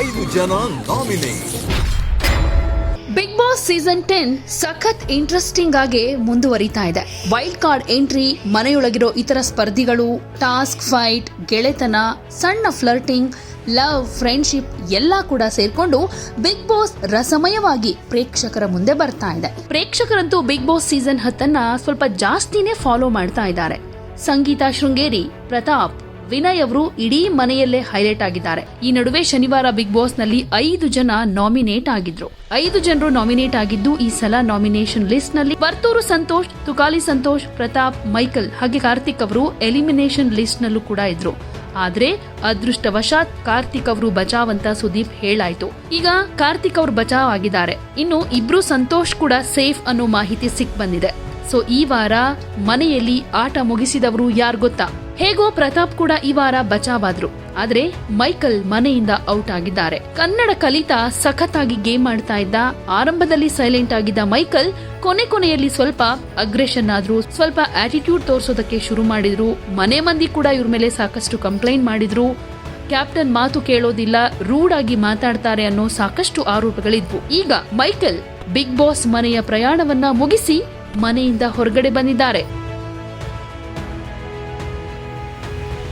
ಐದು ಜನ nominate big boss season ten ಸಖತ್ ಇಂಟ್ರೆಸ್ಟಿಂಗ್ ಆಗಿ ಮುಂದುವರಿತಾ ಇದೆ. ವೈಲ್ಡ್ ಕಾರ್ಡ್ ಎಂಟ್ರಿ, ಮನೆಯೊಳಗಿರೋ ಇತರ ಸ್ಪರ್ಧಿಗಳು, ಟಾಸ್ಕ್ ಫೈಟ್, ಗೆಳೆತನ, ಸಣ್ಣ ಫ್ಲರ್ಟಿಂಗ್, ಲವ್, ಫ್ರೆಂಡ್ಶಿಪ್ ಎಲ್ಲ ಕೂಡ ಸೇರ್ಕೊಂಡು ಬಿಗ್ ಬಾಸ್ ರಸಮಯವಾಗಿ ಪ್ರೇಕ್ಷಕರ ಮುಂದೆ ಬರ್ತಾ ಇದೆ. ಪ್ರೇಕ್ಷಕರಂತೂ ಬಿಗ್ ಬಾಸ್ ಸೀಸನ್ ಹತ್ತನ್ನ ಸ್ವಲ್ಪ ಜಾಸ್ತಿನೇ ಫಾಲೋ ಮಾಡ್ತಾ ಇದ್ದಾರೆ. ಸಂಗೀತ ಶೃಂಗೇರಿ, ಪ್ರತಾಪ್ ವಿನಯ್ ಅವರು ಇಡೀ ಮನೆಯಲ್ಲೇ ಹೈಲೈಟ್ ಆಗಿದ್ದಾರೆ. ಈ ನಡುವೆ ಶನಿವಾರ ಬಿಗ್ ಬಾಸ್ನಲ್ಲಿ ಐದು ಜನ ನಾಮಿನೇಟ್ ಆಗಿದ್ರು. ಐದು ಜನರು ನಾಮಿನೇಟ್ ಆಗಿದ್ದು ಈ ಸಲ ನಾಮಿನೇಷನ್ ಲಿಸ್ಟ್ನಲ್ಲಿ ಬರ್ತೂರು ಸಂತೋಷ್, ತುಕಾಲಿ ಸಂತೋಷ್, ಪ್ರತಾಪ್, ಮೈಕಲ್ ಹಾಗೆ ಕಾರ್ತಿಕ್ ಅವರು ಎಲಿಮಿನೇಷನ್ ಲಿಸ್ಟ್ ನಲ್ಲೂ ಕೂಡ ಇದ್ರು. ಆದ್ರೆ ಅದೃಷ್ಟವಶಾತ್ ಕಾರ್ತಿಕ್ ಅವರು ಬಚಾವ್ ಅಂತ ಸುದೀಪ್ ಹೇಳಾಯ್ತು. ಈಗ ಕಾರ್ತಿಕ್ ಅವರು ಬಚಾವ್ ಆಗಿದ್ದಾರೆ. ಇನ್ನು ಇಬ್ರು ಸಂತೋಷ್ ಕೂಡ ಸೇಫ್ ಅನ್ನೋ ಮಾಹಿತಿ ಸಿಕ್ ಬಂದಿದೆ. ಸೊ ಈ ವಾರ ಮನೆಯಲ್ಲಿ ಆಟ ಮುಗಿಸಿದವರು ಯಾರು ಗೊತ್ತಾ? ಹೇಗೋ ಪ್ರತಾಪ್ ಕೂಡ ಈ ವಾರ ಬಚಾವಾದ್ರು. ಆದ್ರೆ ಮೈಕಲ್ ಮನೆಯಿಂದ ಔಟ್ ಆಗಿದ್ದಾರೆ. ಕನ್ನಡ ಕಲಿತಾ ಸಖತ್ತಾಗಿ ಗೇಮ್ ಆಡ್ತಾ ಇದ್ದ, ಆರಂಭದಲ್ಲಿ ಸೈಲೆಂಟ್ ಆಗಿದ್ದ ಮೈಕಲ್ ಕೊನೆ ಕೊನೆಯಲ್ಲಿ ಸ್ವಲ್ಪ ಅಗ್ರೆಷನ್ ಆದ್ರು, ಸ್ವಲ್ಪ ಆಟಿಟ್ಯೂಡ್ ತೋರಿಸೋದಕ್ಕೆ ಶುರು ಮಾಡಿದ್ರು. ಮನೆ ಮಂದಿ ಕೂಡ ಇವ್ರ ಮೇಲೆ ಸಾಕಷ್ಟು ಕಂಪ್ಲೇಂಟ್ ಮಾಡಿದ್ರು. ಕ್ಯಾಪ್ಟನ್ ಮಾತು ಕೇಳೋದಿಲ್ಲ ರೂಡ್ ಆಗಿ ಮಾತಾಡ್ತಾರೆ ಅನ್ನೋ ಸಾಕಷ್ಟು ಆರೋಪಗಳಿದ್ವು. ಈಗ ಮೈಕಲ್ ಬಿಗ್ ಬಾಸ್ ಮನೆಯ ಪ್ರಯಾಣವನ್ನ ಮುಗಿಸಿ ಮನೆಯಿಂದ ಹೊರಗಡೆ ಬಂದಿದ್ದಾರೆ.